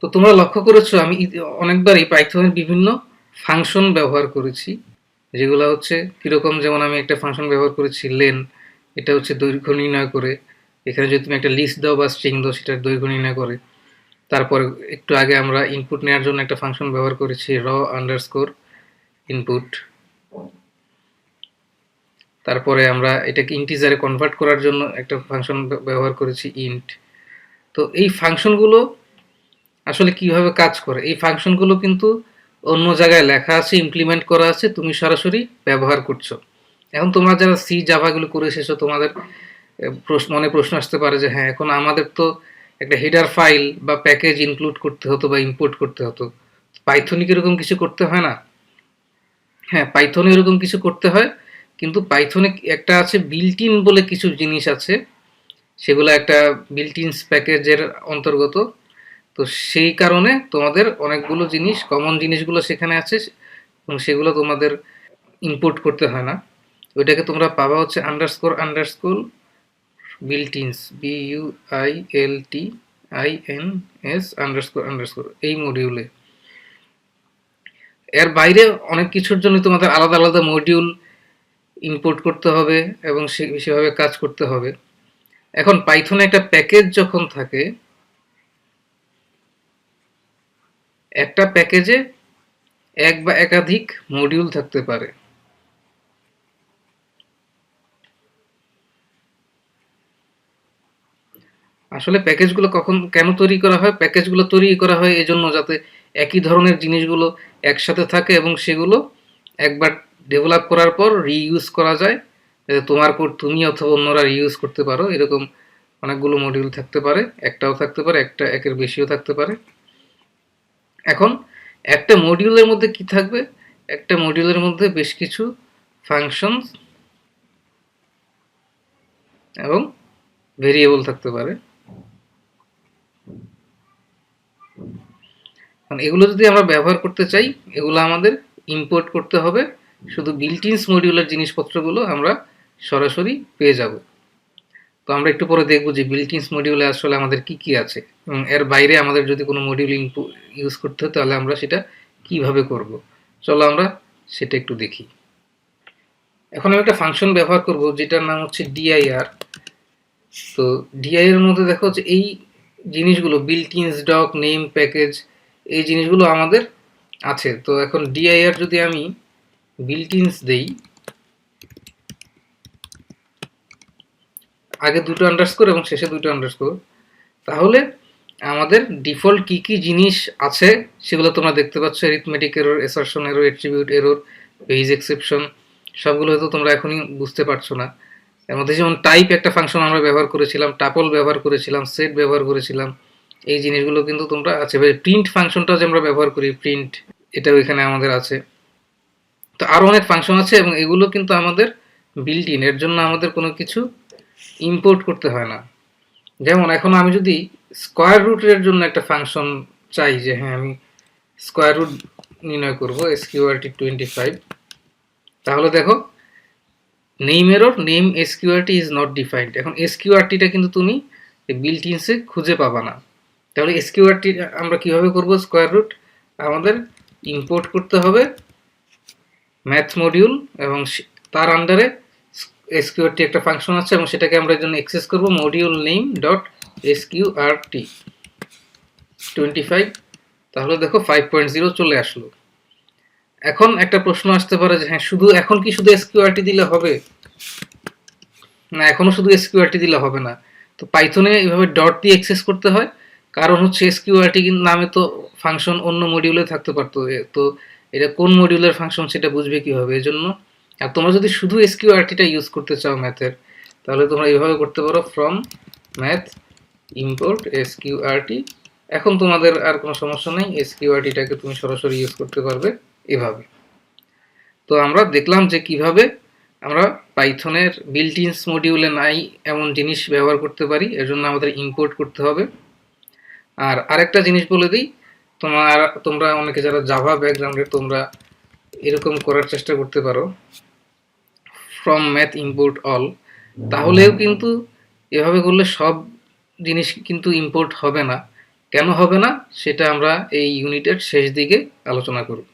তো তোমরা লক্ষ্য করেছ, আমি ই- অনেকবারই পাইথনের বিভিন্ন ফাংশন ব্যবহার করেছি। যেগুলো হচ্ছে কীরকম, যেমন আমি একটা ফাংশন ব্যবহার করেছি লেন এটা হচ্ছে দৈর্ঘ্য নির্ণয় করে। এখানে যদি তুমি একটা লিস্ট দাও বা স্ট্রিং দাও, সেটার দৈর্ঘ্য নির্ণয় করে। তারপরে একটু আগে আমরা ইনপুট নেওয়ার জন্য একটা ফাংশন ব্যবহার করেছি র আন্ডারস্কোর ইনপুট তারপরে আমরা এটাকে ইন্টিজারে কনভার্ট করার জন্য একটা ফাংশন ব্যবহার করেছি ইন্ট তো এই ফাংশনগুলো আসলে কীভাবে কাজ করে? এই ফাংশনগুলো কিন্তু অন্য জায়গায় লেখা আছে ইমপ্লিমেন্ট করা আছে, তুমি সরাসরি ব্যবহার করছ। এখন তোমরা যারা সি জাভাগুলো করে এসেছ, তোমাদের প্রশ্ন, মনে প্রশ্ন আসতে পারে যে হ্যাঁ এখন আমাদের তো একটা হেডার ফাইল বা প্যাকেজ ইনক্লুড করতে হতো বা ইম্পোর্ট করতে হতো। পাইথনে এরকম কিছু করতে হয় না? হ্যাঁ পাইথনে এরকম কিছু করতে হয়, কিন্তু পাইথনে একটা আছে বিল্ট ইন বলে কিছু জিনিস আছে, সেগুলো একটা বিল্ট ইনস প্যাকেজের অন্তর্গত। তো সেই কারণে তোমাদের অনেকগুলো জিনিস কমন জিনিসগুলো সেখানে আছে এবং সেগুলো তোমাদের ইম্পোর্ট করতে হয় না। ওইটাকে তোমরা পাবা হচ্ছে underscore underscore built ins B U I L T I N S underscore underscore এই মডিউলে এর বাইরে অনেক কিছুর জন্য তোমাদের আলাদা আলাদা মডিউল ইম্পোর্ট করতে হবে এবং সেভাবে কাজ করতে হবে। এখন পাইথনে একটা প্যাকেজ যখন থাকে একটা প্যাকেজে এক বা একাধিক মডিউল থাকতে পারে। আসলে প্যাকেজগুলো কখন, কেন তৈরি করা হয়? প্যাকেজগুলো তৈরি করা হয় এজন্য যাতে একই ধরনের জিনিসগুলো একসাথে থাকে এবং সেগুলো একবার ডেভেলপ করার পর রিইউজ করা যায়, যাতে তোমার কোড তুমি অথবা অন্যরা রিইউজ করতে পারো। এরকম অনেকগুলো মডিউল থাকতে পারে, একটাও থাকতে পারে, একটা একের বেশিও থাকতে পারে। এখন একটা মডিউলের মধ্যে কি থাকবে? একটা মডিউলের মধ্যে বেশ কিছু ফাংশনস এবং ভেরিয়েবল থাকতে পারে। কারণ এগুলো যদি আমরা ব্যবহার করতে চাই, এগুলো আমাদের ইম্পোর্ট করতে হবে। শুধু বিল্টিনস মডিউলের জিনিসপত্রগুলো আমরা সরাসরি পেয়ে যাব। তো আমরা একটু পরে দেখব যে বিল্টিনস মডিউলে আসলে আমাদের কি কি আছে। এবং এর বাইরে আমাদের যদি কোনো মডিউল ইউজ করতে হয়, তাহলে আমরা সেটা কীভাবে করব? চলো আমরা সেটা একটু দেখি। এখন আমি একটা ফাংশন ব্যবহার করব, যেটার নাম হচ্ছে ডিআইআর তো ডিআই এর মধ্যে দেখো যে এই জিনিসগুলো built ins doc name package এই জিনিসগুলো আমাদের আছে। তো এখন ডিআইআর যদি আমি বিল্ট ইনস দেই আগে দুটো আন্ডারস্কোর এবং শেষে দুটো আন্ডারস্কোর তাহলে আমাদের ডিফল্ট কি কি জিনিস আছে সেগুলো তোমরা দেখতে পাচ্ছ arithmetic error assertion error attribute error page exception সবগুলো হয়তো তোমরা এখনই বুঝতে পারছ না। এর মধ্যে যেমন টাইপ একটা ফাংশন আমরা ব্যবহার করেছিলাম টাপল ব্যবহার করেছিলাম সেট ব্যবহার করেছিলাম, এই জিনিসগুলো কিন্তু তোমরা আছে। প্রিন্ট ফাংশনটা যে আমরা ব্যবহার করি প্রিন্ট এটাও এখানে আমাদের আছে। তো আরও অনেক ফাংশন আছে এবং এগুলো কিন্তু আমাদের বিল্ট ইন এর জন্য আমাদের কোনো কিছু ইম্পোর্ট করতে হয় না। যেমন এখন আমি যদি স্কোয়ার রুটের জন্য একটা ফাংশন চাই যে হ্যাঁ আমি স্কোয়ার রুট নির্ণয় করব এসকিউআরটি টোয়েন্টি ফাইভ তাহলে দেখো name error name SQRT is not defined এখন এসকিউআরটিটা কিন্তু তুমি বিল্ট খুঁজে পাবা না। তাহলে এসকিউআরটি আমরা কীভাবে করব স্কোয়ার রুট আমাদের ইম্পোর্ট করতে হবে ম্যাথ মডিউল এবং তার আন্ডারে এসকিউআরটি একটা ফাংশন আছে এবং সেটাকে আমরা এর জন্য অ্যাক্সেস করব module name dot SQRT twenty five তাহলে দেখো ফাইভ পয়েন্ট জিরো চলে আসলো। এখন একটা প্রশ্ন আসতে পারে যে হ্যাঁ শুধু এখন কি শুধু এসকিউআরটি দিলে হবে? না, এখনও শুধু এসকিউআরটি দিলে হবে না। তো পাইথনে এইভাবে ডট দিয়ে অ্যাক্সেস করতে হয়। কারণ হচ্ছে এসকিউআরটি নামে তো ফাংশন অন্য মডিউলে থাকতে পারতো। তো এটা কোন মডিউলের ফাংশন সেটা বুঝবে কীভাবে? এজন্য আর তোমরা যদি শুধু এসকিউ এসকিউআরটিটা ইউজ করতে চাও ম্যাথের তাহলে তোমরা এইভাবে করতে পারো from math import SQ SQRT এখন তোমাদের আর কোনো সমস্যা নেই এসকিউআরটিটাকে তুমি সরাসরি ইউজ করতে পারবে এভাবে। তো আমরা দেখলাম যে কীভাবে আমরা পাইথনের বিল্ট ইনস মডিউলে নাই এমন জিনিস ব্যবহার করতে পারি, এর জন্য আমাদের ইম্পোর্ট করতে হবে। আর আরেকটা জিনিস বলে দিই, তোমার, তোমরা অনেকে যারা জাভা ব্যাকগ্রাউন্ডে তোমরা এরকম করার চেষ্টা করতে পারো। ফ্রম ম্যাথ ইম্পোর্ট অল তাহলেও কিন্তু এভাবে করলে সব জিনিস কিন্তু ইম্পোর্ট হবে না। কেন হবে না? সেটা আমরা এই ইউনিটের শেষ দিকে আলোচনা করব।